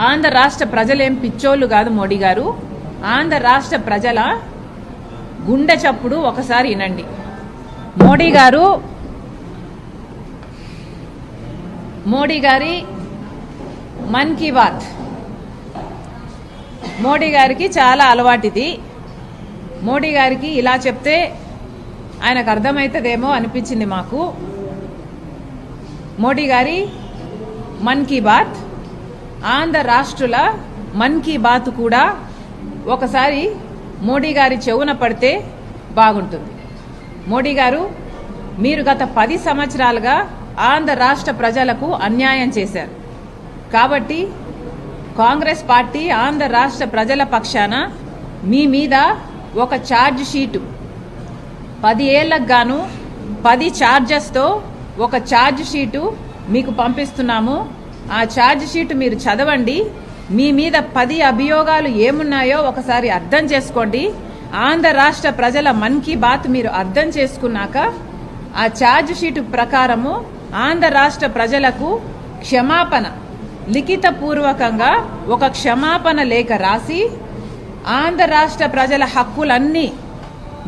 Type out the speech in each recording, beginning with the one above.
ఆంధ్ర రాష్ట్ర ప్రజలేం పిచ్చోళ్ళు కాదు మోడీ గారు. ఆంధ్ర రాష్ట్ర ప్రజల గుండె చప్పుడు ఒకసారి వినండి. మోడీ గారు మోడీ గారి మన్ కీ బాత్. మోడీ గారికి చాలా అలవాటిది. మోడీ గారికి ఇలా చెప్తే ఆయనకు అర్థమవుతుందేమో అనిపించింది మాకు. మోడీ గారి మన్ కీ బాత్. ఆంధ్ర రాష్ట్రుల మన్ కీ బాత్ కూడా ఒకసారి మోడీ గారి చెవున పడితే బాగుంటుంది. మోడీ గారు మీరు గత పది సంవత్సరాలుగా ఆంధ్ర రాష్ట్ర ప్రజలకు అన్యాయం చేశారు. కాబట్టి కాంగ్రెస్ పార్టీ ఆంధ్ర రాష్ట్ర ప్రజల పక్షాన మీ మీద ఒక ఛార్జ్ షీటు. పది ఏళ్ళకు గాను పది ఛార్జెస్తో ఒక ఛార్జ్ షీటు మీకు పంపిస్తున్నాము. ఆ ఛార్జ్ షీట్ మీరు చదవండి. మీ మీద పది అభియోగాలు ఏమున్నాయో ఒకసారి అర్థం చేసుకోండి. ఆంధ్ర రాష్ట్ర ప్రజల మన్ కీ బాత్ మీరు అర్థం చేసుకున్నాక ఆ ఛార్జ్ షీటు ప్రకారము ఆంధ్ర రాష్ట్ర ప్రజలకు క్షమాపణ లిఖితపూర్వకంగా ఒక క్షమాపణ లేఖ రాసి ఆంధ్ర రాష్ట్ర ప్రజల హక్కులన్నీ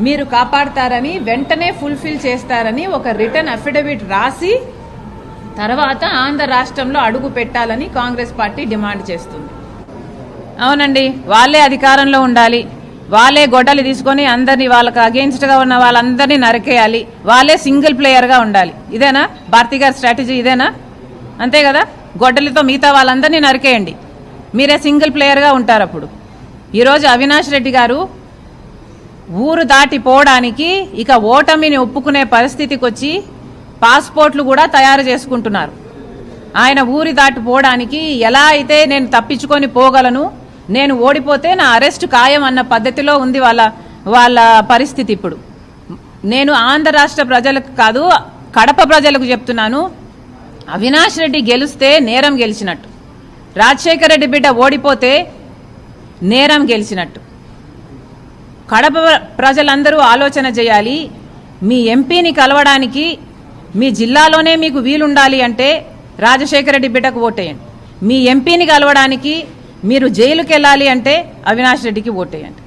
మీరు కాపాడతారని వెంటనే ఫుల్ఫిల్ చేస్తారని ఒక రిటర్న్ అఫిడవిట్ రాసి తర్వాత ఆంధ్ర రాష్ట్రంలో అడుగు పెట్టాలని కాంగ్రెస్ పార్టీ డిమాండ్ చేస్తుంది. అవునండి వాళ్ళే అధికారంలో ఉండాలి. వాళ్ళే గొడ్డలు తీసుకొని అందరినీ వాళ్ళకి అగెన్స్ట్గా ఉన్న వాళ్ళందరినీ నరికేయాలి. వాళ్ళే సింగిల్ ప్లేయర్గా ఉండాలి. ఇదేనా? భారతి గారి స్ట్రాటజీ ఇదేనా? అంతే కదా? గొడ్డలతో మిగతా వాళ్ళందరినీ నరికేయండి. మీరే సింగిల్ ప్లేయర్గా ఉంటారు అప్పుడు. ఈరోజు అవినాష్ రెడ్డి గారు ఊరు దాటిపోవడానికి ఇక ఓటమిని ఒప్పుకునే పరిస్థితికి వచ్చి పాస్పోర్ట్లు కూడా తయారు చేసుకుంటున్నారు. ఆయన ఊరి దాటిపోవడానికి ఎలా అయితే నేను తప్పించుకొని పోగలను నేను ఓడిపోతే నా అరెస్ట్ ఖాయం అన్న పద్ధతిలో ఉంది వాళ్ళ వాళ్ళ పరిస్థితి ఇప్పుడు. నేను ఆంధ్ర రాష్ట్ర ప్రజలకు కాదు కడప ప్రజలకు చెప్తున్నాను అవినాష్ రెడ్డి గెలిస్తే నేరం గెలిచినట్టు. రాజశేఖర రెడ్డి బిడ్డ ఓడిపోతే నేరం గెలిచినట్టు. కడప ప్రజలందరూ ఆలోచన చేయాలి మీ ఎంపీని కలవడానికి మీ జిల్లాలోనే మీకు వీలుండాలి అంటే రాజశేఖర రెడ్డి బిడ్డకు ఓటేయండి. మీ ఎంపీని కలవడానికి మీరు జైలుకి వెళ్ళాలి అంటే అవినాష్ రెడ్డికి ఓటేయండి.